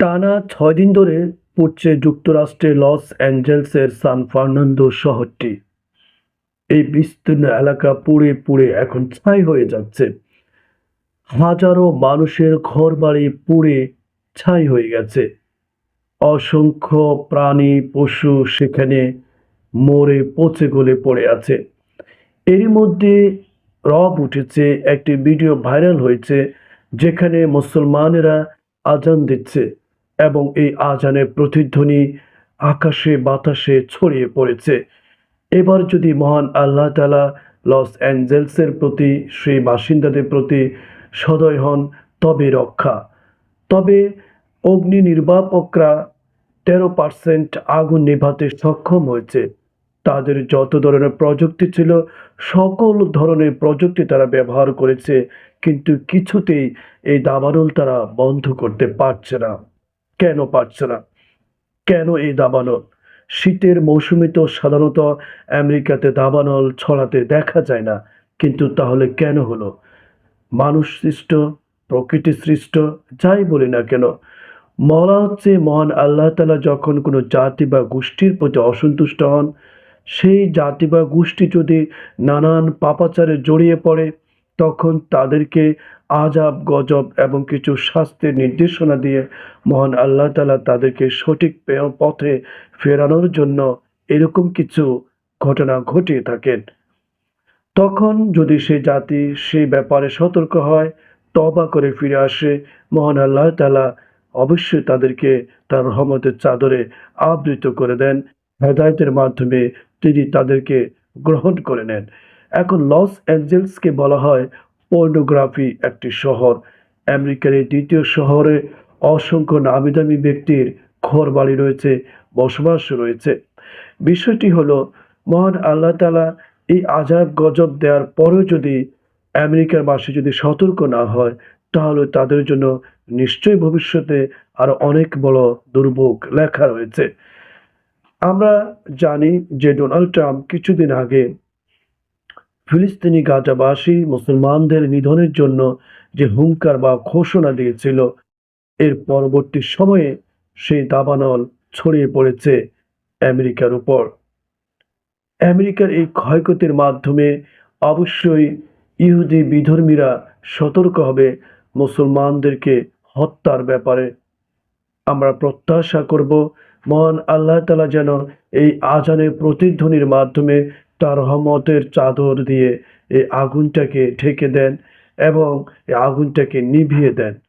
টানা ছয় দিন ধরে পড়ছে যুক্তরাষ্ট্রের লস অ্যাঞ্জেলসের সান ফার্নান্দো শহরটি। এই বিস্তীর্ণ এলাকা পুড়ে পুড়ে এখন ছাই হয়ে যাচ্ছে। হাজারো মানুষের ঘরবাড়ি পুড়ে ছাই হয়ে গেছে। অসংখ্য প্রাণী, পশু সেখানে মরে পচে গলে পড়ে আছে। এরই মধ্যে রব উঠেছে, একটি ভিডিও ভাইরাল হয়েছে, যেখানে মুসলমানেরা আজান দিচ্ছে। এবং এই আজানের প্রতিধ্বনি আকাশে, বাতাসে ছড়িয়ে পড়েছে। এবার যদি মহান আল্লাহ তালা লস অ্যাঞ্জেলসের প্রতি, সেই বাসিন্দাদের প্রতি সদয় হন, তবে রক্ষা। তবে অগ্নি নির্বাপকরা তেরো পার্সেন্ট আগুন নেভাতে সক্ষম হয়েছে। তাদের যত ধরনের প্রযুক্তি ছিল, সকল ধরনের প্রযুক্তি তারা ব্যবহার করেছে, কিন্তু কিছুতেই এই দাবানল তারা বন্ধ করতে পারছে না। কেন পারছে না? কেন এই দাবানল? শীতের মৌসুমে তো সাধারণত আমেরিকাতে দাবানল ছড়াতে দেখা যায় না, কিন্তু তাহলে কেন হলো? মানুষ সৃষ্ট, প্রকৃতি সৃষ্ট, যাই বলি না কেন। মরা হচ্ছে মহান আল্লাহ তালা যখন কোনো জাতি বা গোষ্ঠীর প্রতি অসন্তুষ্ট হন, সেই জাতি বা গোষ্ঠী যদি নানান পাপাচারে জড়িয়ে পড়ে তখন তাদেরকে আজাব গজব এবং কিছু শাস্তির নির্দেশনা দিয়ে মহান আল্লাহ তালা তাদেরকে সঠিক পথে ফেরানোর জন্য এরকম কিছু ঘটনা ঘটিয়ে থাকেন। তখন যদি সে জাতি সেই ব্যাপারে সতর্ক হয় তবা করে ফিরে আসে, মহান আল্লাহ তালা অবশ্যই তাদেরকে তার রহমতের চাদরে আবৃত করে দেন, হেদায়তের মাধ্যমে তিনি তাদেরকে গ্রহণ করে নেন। এখন লস অ্যাঞ্জেলসকে বলা হয় পর্নোগ্রাফি একটি শহর। আমেরিকার এই দ্বিতীয় শহরে অসংখ্য নামি দামি ব্যক্তির ঘর বাড়ি রয়েছে, বসবাস রয়েছে। বিষয়টি হলো, মহান আল্লাহ তালা এই আজাব গজব দেওয়ার পরেও যদি আমেরিকার বাসী যদি সতর্ক না হয়, তাহলে তাদের জন্য নিশ্চয়ই ভবিষ্যতে আরও অনেক বড় দুর্ভোগ লেখা রয়েছে। আমরা জানি যে ডোনাল্ড ট্রাম্প কিছুদিন আগে ফিলিস্তিনি গাজাবাসী মুসলমানদের নিধনের জন্য যে হুঙ্কার বা ঘোষণা দিয়েছিল, এর পরবর্তী সময়ে সেই দাবানল ছড়িয়ে পড়েছে আমেরিকার উপর। আমেরিকার এই ক্ষয়ক্ষতির মাধ্যমে অবশ্যই ইহুদি বিধর্মীরা সতর্ক হবে মুসলমানদেরকে হত্যার ব্যাপারে। আমরা প্রত্যাশা করব, মহান আল্লাহ তালা যেন এই আজানের প্রতিধ্বনির মাধ্যমে তার রহমতের চাদর দিয়ে এই আগুনটাকে ঢেকে দেন এবং এই আগুনটাকে নিভিয়ে দেন।